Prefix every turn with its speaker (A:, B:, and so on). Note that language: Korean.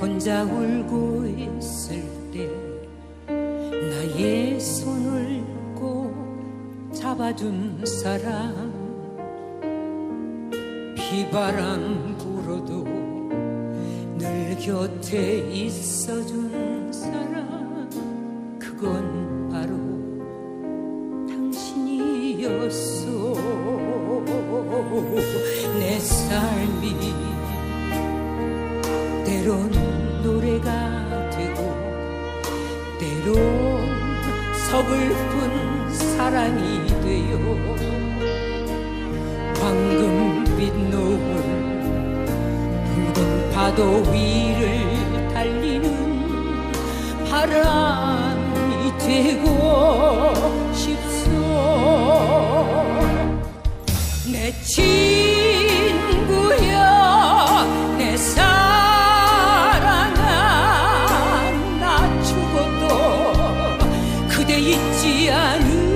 A: 혼자 울고 있을 때 나의 손을 꼭 잡아준 사람. 비바람 불어도 늘 곁에 있어준 사람. 그건 바로 당신이었어 내 삶이 때론 서글픈 사랑이 되어 황금빛 노을 붉은 파도 위를 달리는 바람이 되고 싶 道ある